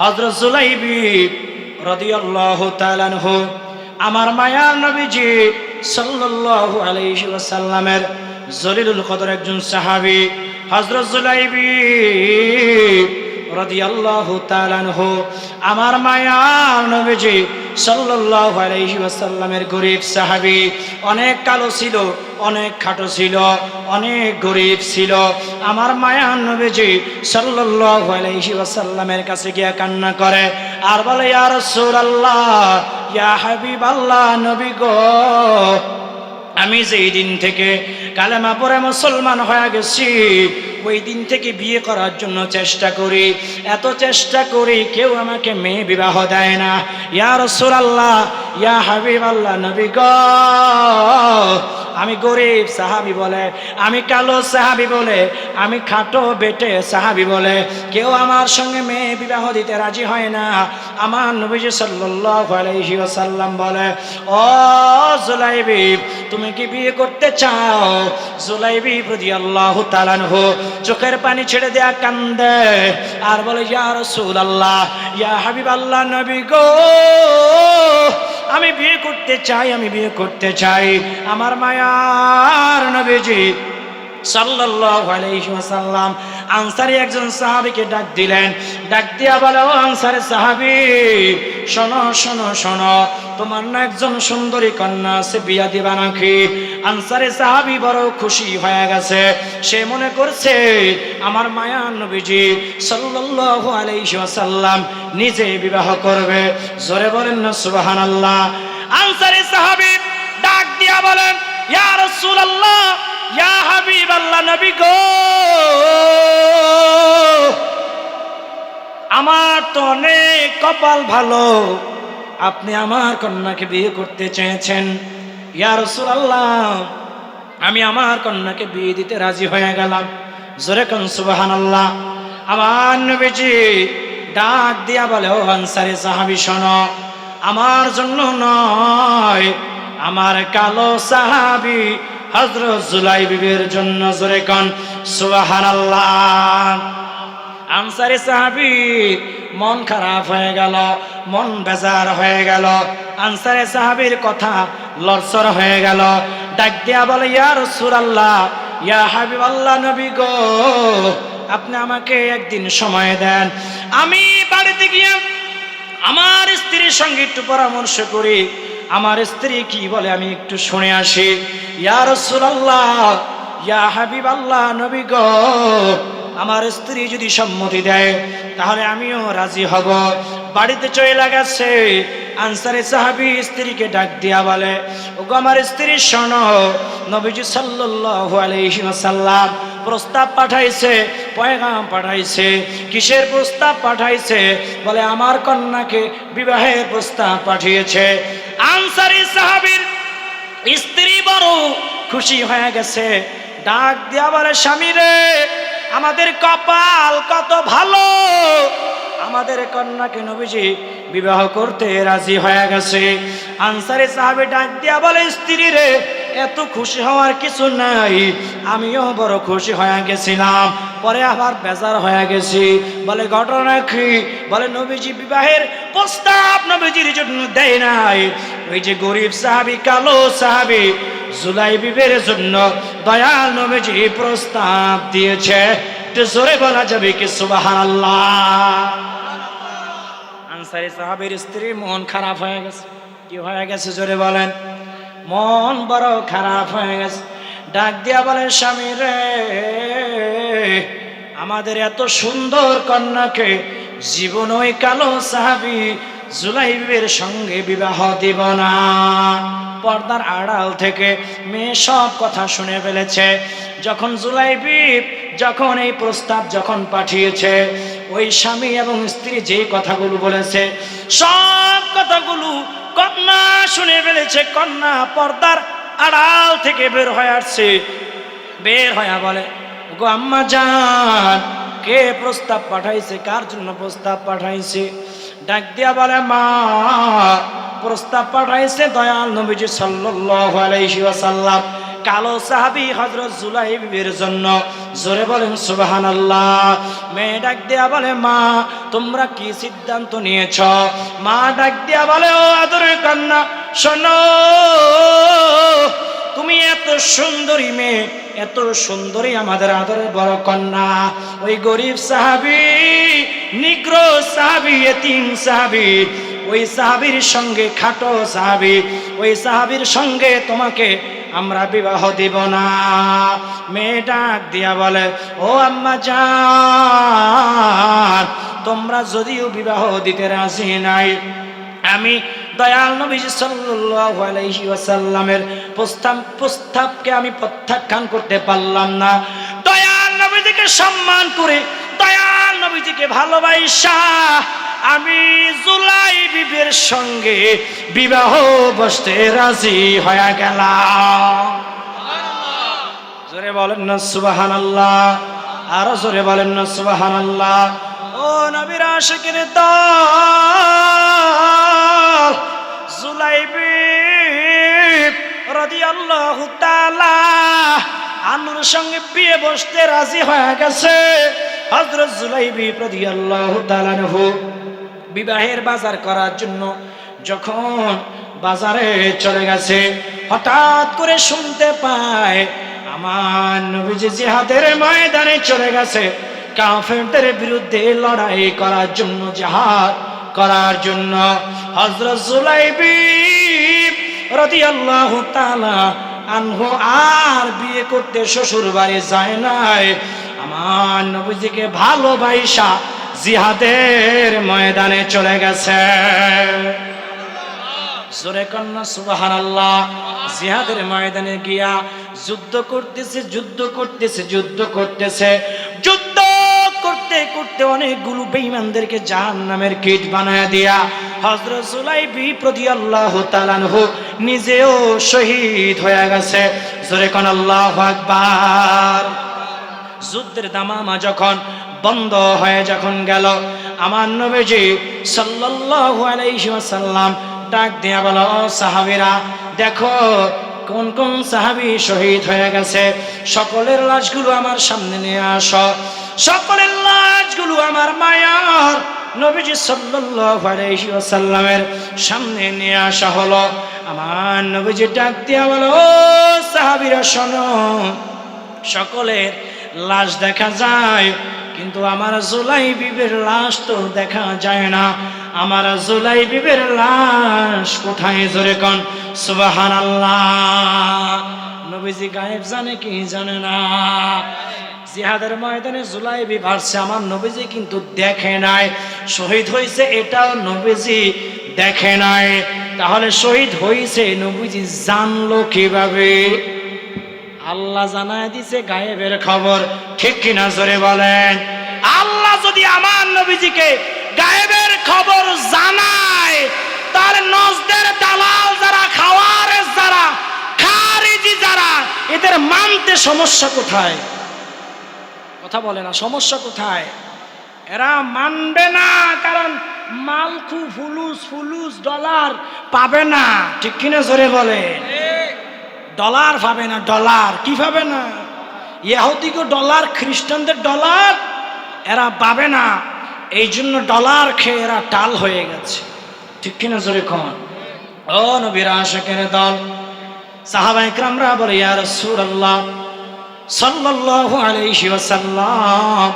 হজরত জুলাইবি রদিয়াল্লাহু তাআলাহু আমার মায়ার নবীজি সাল্লাল্লাহু আলাইহি ওয়াসাল্লামের জলিলুল কদর একজন সাহাবী, হযরত জুলাইবি রাদিয়াল্লাহু তাআলাহু আমার মায়ার নবীজি ওয়াসাল্লামের গরিব সাহাবী অনেক কালো ছিল, অনেক খাটো ছিল, অনেক গরিব ছিল। আমার মায়ার নবীজি ওয়াসাল্লামের কাছে গিয়ে কান্না করে, আর বলে, ইয়া আল্লাহ ইয়া হাবিবাল্লাহ, নবী গো, আমি যেই দিন থেকে কালেমা পরে মুসলমান হয়ে গেছি ওই দিন থেকে বিয়ে করার জন্য চেষ্টা করি। এত চেষ্টা করি কেউ আমাকে মেয়ে বিবাহ দেয় না। ইয়া রসুল আল্লাহ ইয়া হাবিব আল্লাহ নবী গ। আমি গরিব, সাহাবি বলে। আমি কালো, সাহাবি বলে। আমি খাটো, বেটে, সাহাবি বলে। কেউ আমার সঙ্গে মেয়ে বিবাহ দিতে রাজি হয় না। আমার নবীজি ওয়াসাল্লাম বলে, ও জুলাইবি, তুমি কি বিয়ে করতে চাও? জুলাইবি রাদিয়াল্লাহু তাআলা আনহু চোখের পানি ছেড়ে দেয়া কান্দে আর বলে, ইয়া রাসূলুল্লাহ, ইয়া হাবিব আল্লাহ নবী গো আমি বিয়ে করতে চাই, আমি বিয়ে করতে চাই। আমার মায়ার নবীজি সাল্লাম আনসারি একজন সাহাবিকে ডাক দিলেন। ডাক দিয়া বলে আনসারি সাহাবী, শোনো শোনো শোনো তোমার না একজন সুন্দরী কন্যা আছে, বিয়া দিবা নাকি? আনসারি সাহাবি বড় খুশি হয়ে গেছে। সে মনে করছে, আমার মায়া নবীজি সাল্লাল্লাহু আলাইহি ওয়াসাল্লাম নিজে বিবাহ করবে। জোরে বলেন না, সুবহানাল্লাহ। আনসারি সাহাবী ডাক দিয়া বলেন, ইয়া রাসূলুল্লাহ, ইয়া হাবিব আল্লাহ নবী গো! আমার তো অনেক কপাল ভালো। আপনি আমার কন্যাকে বিয়ে করতে চেয়েছেন। ইয়ার ইয়া আল্লাহ আমি আমার কন্যাকে বিয়ে দিতে রাজি হয়ে গেলাম। জোরে কন সুবাহান আল্লাহ আমার নবীজি ডাক দিয়া বলে, ও আনসারি সাহাবি, শোনো, আমার জন্য নয়, আমার কালো সাহাবি হজরত জুলাই বিবির জন্য জোরে কন সুবহানাল্লাহ। আনসারি সাহাবি, মন খারাপ হয়ে গেল, মন বেজার হয়ে গেল। আনসারে সাহাবির কথা লরসর হয়ে গেল। ডাক দিয়া বলে, ইয়া রাসূলুল্লাহ, ইয়া হাবিব আল্লাহ নবী গো, আপনি আমাকে একদিন সময় দেন। আমি বাড়িতে গিয়ে আমার স্ত্রীর সঙ্গে একটু পরামর্শ করি। আমার স্ত্রী কি বলে আমি একটু শুনে আসি। ইয়া রাসূলুল্লাহ ইয়া হাবিব আল্লাহ নবী গো, আমার স্ত্রী যদি সম্মতি দেয়, তাহলে আমিও রাজি হব। বাড়িতে চলে গেছে আনসারে সাহাবি স্ত্রীকে ডাক দিয়া বলে, ওগো আমার স্ত্রী, শোনো, নবীজি সাল্লাল্লাহু আলাইহি ওয়াসাল্লাম প্রস্তাব পাঠাইছে, পয়গাম পাঠাইছে, কিসের প্রস্তাব পাঠাইছে? বলে, আমার কন্যাকে বিবাহের প্রস্তাব পাঠিয়েছে। আনসারি সাহাবীর স্ত্রী বড় খুশি হয়ে গেছে। ডাক দিয়া বলে, স্বামী রে, আমাদের কপাল কত ভালো। আমাদের কন্যাকে নবীজি বিবাহ করতে রাজি হয়ে গেছে। আনসারে সাহাবে ডাক দিয়া বলে, স্ত্রী রে, এত খুশি হওয়ার কিছু নাই। আমিও বড় খুশি হয়ে গেছিলাম। পরে আবার বেজার হয়ে গেছি। বলে, ঘটনা কি? বলে, নবীজি বিবাহের প্রস্তাব নবীজির জন্য দেয় নাই। ওই যে গরিব সাহাবি, কালো সাহাবি জুলাই বিবের জন্য দয়াল নবীজি প্রস্তাব দিয়েছে। জোরে বলা যাবে কি সুবহানাল্লাহ? আনসারি সাহাবের স্ত্রী মন খারাপ হয়ে গেছে। কি হয়ে গেছে জোরে বলেন? মন বড় খারাপ হয়ে গেছে। ডাক দিয়া বলে, স্বামী রে, আমাদের এত সুন্দর কন্যাকে জীবন ওই কালো সাহাবি জুলাইবের সঙ্গে বিবাহ দিব না। পর্দার আড়াল থেকে মেয়ে সব কথা শুনে ফেলেছে। যখন জুলাইবি যখন এই প্রস্তাব যখন পাঠিয়েছে, ওই স্বামী এবং স্ত্রী যে কথাগুলো বলেছে, সব কথাগুলো কন্যা শুনে ফেলেছে। কন্যা পর্দার আড়াল থেকে বের হয়ে আসছে। বের হয়ে বলে, গো আম্মা জান, কে প্রস্তাব পাঠাইছে? কার জন্য প্রস্তাব পাঠাইছে? ডাক দিয়া বলে, মা, প্রস্তাব পাঠাইছে দয়াল নবীজি সাল্লাল্লাহু আলাইহি ওয়াসাল্লাম। কালো সাহাবি হজরত জুলাইবের জন্য। জোরে বলেন সুবাহান আল্লাহ মেয়ে ডাক দেয়া বলে, মা, তোমরা কি সিদ্ধান্ত নিয়েছ? মা ডাক দেয়া বলে, ও আদরের কন্যা, শোনো, তুমি এত সুন্দরী মেয়ে, এত সুন্দরী আমাদের আদরের বড় কন্যা। ওই গরিব সাহাবি নিগ্র সাহাবি, এতিম সাহাবি, ওই সাহাবির সঙ্গে খাটো সাহাবি, ওই সাহাবির সঙ্গে তোমাকে আমরা বিবাহ দিব না। মেয়ে ডাক দিয়া বলে, ও আম্মা জান, তোমরা যদিও বিবাহ দিতে রাজি নাই, আমি দয়াল নবী সাল্লাল্লাহু আলাইহি প্রস্তাব, প্রস্তাবকে আমি প্রত্যাখ্যান করতে পারলাম না। দয়াল নবীজিকে সম্মান করে নবীজিকে ভালোবাসা। আমি জুলাই বিবের সঙ্গে বিবাহ বসতে রাজি হয়ে গেলাম। জোরে বলেন না সুবাহান আল্লাহ আরও জোরে বলেন না সুবাহান আল্লাহ ও নবীর আশিকের দল জুলাইবি রাদিয়াল্লাহু তাআলা আনুর সঙ্গে বিয়ে বসতে রাজি হয়ে গেছে। হযরত জুলাইবি রাদিয়াল্লাহু তাআলা নহু বিবাহের বাজার করার জন্য যখন বাজারে চলে গেছে, হঠাৎ করে শুনতে পায়, আমার নবীজি জিহাদের ময়দানে চলে গেছে। কাফেরদের বিরুদ্ধে লড়াই করার জন্য, জিহাদ করার জন্য হযরত জুলাইবি রাদিয়াল্লাহু তাআলা আনহু আর বিয়ে করতে শ্বশুর বাড়ি যায় নাই। আমার নবীজিকে ভালোবাসা জিহাদের ময়দানে চলে গেছে। জোরে ময়দানে গিয়া যুদ্ধ করতেছে যুদ্ধ করতেছে যুদ্ধ করতেছে। যুদ্ধ করতে করতে বানায় দিয়া নিজেও শহীদ হয়ে গেছে। জোরে আল্লাহু আকবার। যুদ্ধের দামামা যখন বন্ধ হয়ে যখন গেল, আমার নবীজি সাল্লাল্লাহু আলাইহি ওয়াসাল্লাম ডাক দিয়া বলো, "ও সাহাবীরা, দেখো কোন কোন সাহাবী শহীদ হয়ে গেছে। সকলের লাশগুলো আমার সামনে নিয়ে আসো। সকলের লাশগুলো আমার মায়ার। নবীজি সাল্লাল্লাহু আলাইহি ওয়াসাল্লামের সামনে নিয়ে আসা হলো। আমার নবীজি ডাক দিয়া বলো, "ও সাহাবীরা, শোনো। সকলের লাশ দেখা যায়, কিন্তু আমার জুলাই বিবের লাশ তো দেখা যায় না। আমার জুলাই বিবের লাশ কোথায় জোরে কন? সুবাহান নবীজি গায়েব জানে কি জানে না। জিহাদের ময়দানে জুলাইবি ভাসছে আমার নবীজি কিন্তু দেখে নাই। শহীদ হয়েছে এটাও নবীজি দেখে নাই। তাহলে শহীদ হয়েছে নবীজি জানলো কীভাবে? আল্লাহ জানায় দিছে গায়েবের খবর। ঠিক কিনা জোরে বলেন? আল্লাহ যদি আমার নবীজিকে গায়েবের খবর জানায়, তার নজদের দালাল যারা খাওয়ারের যারা, খারিজি যারা, এদের মানতে সমস্যা কোথায়? কথা বলে না, সমস্যা কোথায়? এরা মানবে না, কারণ মালখু ফুলুস ফুলুস ডলার পাবে না। ঠিক কিনা জোরে বলেন? ডলার পাবে না, ডলার। কি পাবে না? ইহুদিকে ডলার, খ্রিস্টানদের ডলার, এরা পাবে না। এই জন্য ডলার খেয়ে এরা টাল হয়ে গেছে। ঠিক কিনা জোরে কন? ও নবীর আশেকের দল, সাহাবা ইকরামরা বলে, ইয়া রাসূলুল্লাহ, সাল্লাল্লাহু আলাইহি ওয়াসাল্লাম,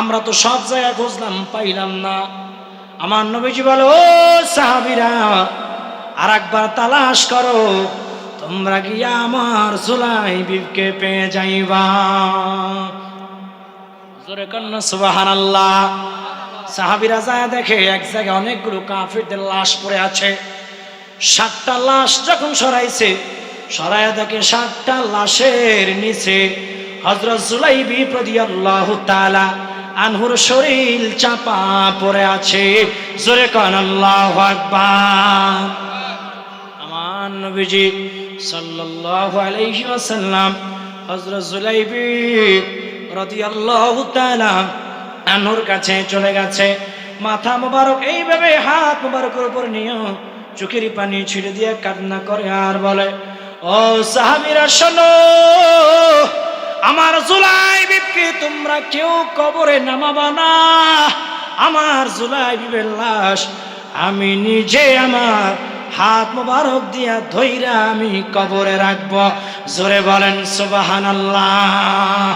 আমরা তো সব জায়গায় খুঁজলাম পাইলাম না। আমার নবীজি বলে, ও সাহাবীরা আর একবার তালাশ করো। তোমরা গিয়া আমার জুলাই বিবকে পেয়ে যাইবা? জোরে কন্যা সুবাহান আল্লাহ সাহাবিরা যায় দেখে এক জায়গায় অনেকগুলো কাফিরদের লাশ পড়ে আছে। সাতটা লাশ যখন সরাইছে, সরাইয়া দেখে সাতটা লাশের নিচে হজরত জুলাইবি প্রদি আল্লাহ তালা আনহুর শরীর চাপা পড়ে আছে। জোরে কন, আল্লাহ আকবার। আমার নবীজি সাল্লাল্লাহু আলাইহি ওয়াসাল্লাম, হযরত জুলাইবি রাদিয়াল্লাহু তাআলা আনহুর কাছে চলে গেছে। মাথা মোবারক এইভাবে, হাত মোবারকের উপর নিয়ে চোখের পানি ছিঁড়ে দিয়ে কান্না করে আর বলে, ও সাহাবিরা, শোনো, আমার জুলাই বিপকে তোমরা কেউ কবরে নামাবা না। আমার জুলাই বিবের লাশ আমি নিজে আমার হাত মোবারক দিয়া ধইরা আমি কবরে রাখব। জোরে বলেন সুবাহান আল্লাহ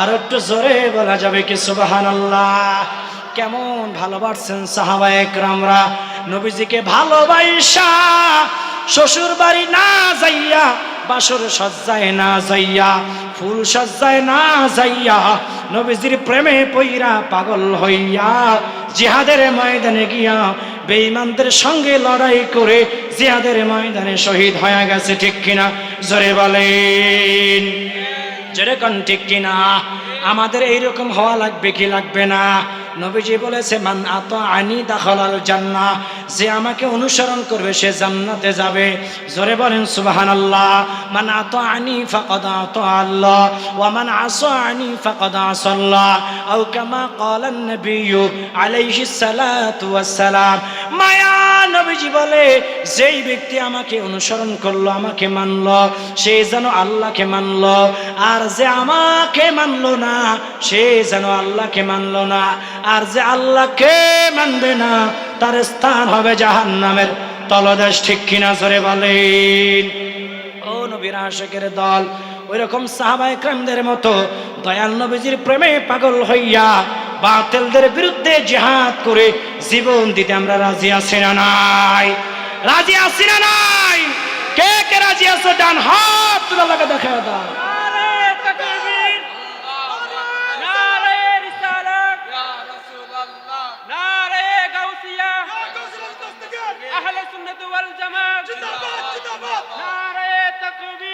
আর একটু জোরে বলা যাবে কি সুবাহান আল্লাহ কেমন ভালোবাসছেন সাহাবা একরামরা। নবীজিকে ভালোবাসা শ্বশুর বাড়ি না যাইয়া, বাসর সজ্জায় না যাইয়া, ফুল সজ্জায় না যাইয়া, নবীজির প্রেমে পইরা পাগল হইয়া, জিহাদের ময়দানে গিয়া বেঈমানদের সঙ্গে লড়াই করে জিহাদের ময়দানে শহীদ হয়ে গেছে, ঠিক কিনা? জোরে বলেন। যেরকম ঠিক কিনা? আমাদের এইরকম হওয়া লাগবে কি লাগবে না? নবীজি বলেছে, মান আত আনি দাখল দাখলাল জান্না যে আমাকে অনুসরণ করবে, সে জান্নাতে যাবে। জোরে বলেন সুবাহান আল্লাহ মান আত আনি ফাকাদ আত আল্লাহ ওয়া মান আসা আনি ফাকাদ আসাল্লাহ আও কামা ক্বালান নবিয়্যু আলাইহি সালাতু ওয়াস সালাম মায়া নবীজি বলে, যেই ব্যক্তি আমাকে অনুসরণ করল, আমাকে মানলো, সে যেন আল্লাহকে মানলো। আর যে আমাকে মানলো না, সে যেন আল্লাহকে মানলো না। আর যে আল্লাহকে মানবে না, তার স্থান হবে জাহান নামের তলদেশ ঠিক কিনা জোরে বলেন। ও নবীর আশেকের দল ওই রকম সাহাবা একরামদের মতো দয়াল নবীজির প্রেমে পাগল হইয়া বাতিলদের বিরুদ্ধে জিহাদ করে জীবন দিতে আমরা রাজি আছি না নাই? রাজি আছি না নাই? কে কে রাজি আছো? ডান হাত তুলে লাগে দেখা দাও। জিন্দাবাদ জিন্দাবাদ। নারায়ে তাকবীর।